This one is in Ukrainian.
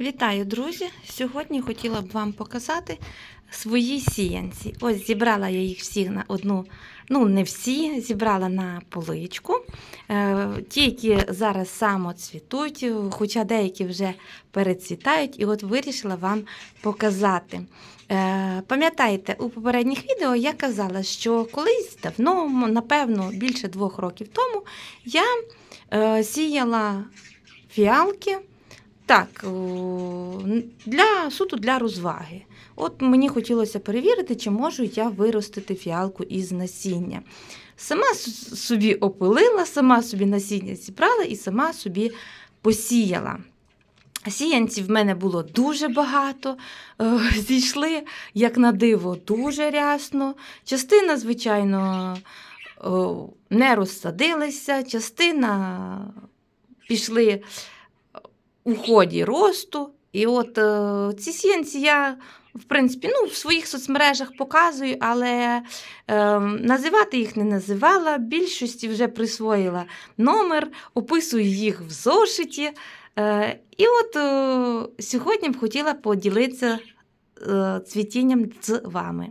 Вітаю, друзі! Сьогодні хотіла б вам показати свої сіянці. Ось зібрала я їх всіх на одну, ну не всі, зібрала на поличку. Е, ті, які зараз самоцвітуть, хоча деякі вже перецвітають, і от вирішила вам показати. Е, Пам'ятаєте, у попередніх відео я казала, що колись давно, напевно, більше двох років тому, я е, сіяла фіалки. Так, для суто для розваги. От мені хотілося перевірити, чи можу я виростити фіалку із насіння. Сама собі опилила, сама собі насіння зібрала і сама собі посіяла. Сіянців в мене було дуже багато, е, зійшли, як на диво, дуже рясно. Частина, звичайно, не розсадилися, частина пішли у ході росту. І от е, ці сіянці я, в принципі, ну, в своїх соцмережах показую, але е, називати їх не називала. Більшості вже присвоїла номер, описую їх в зошиті. Е, і от е, сьогодні б хотіла поділитися е, цвітінням з вами.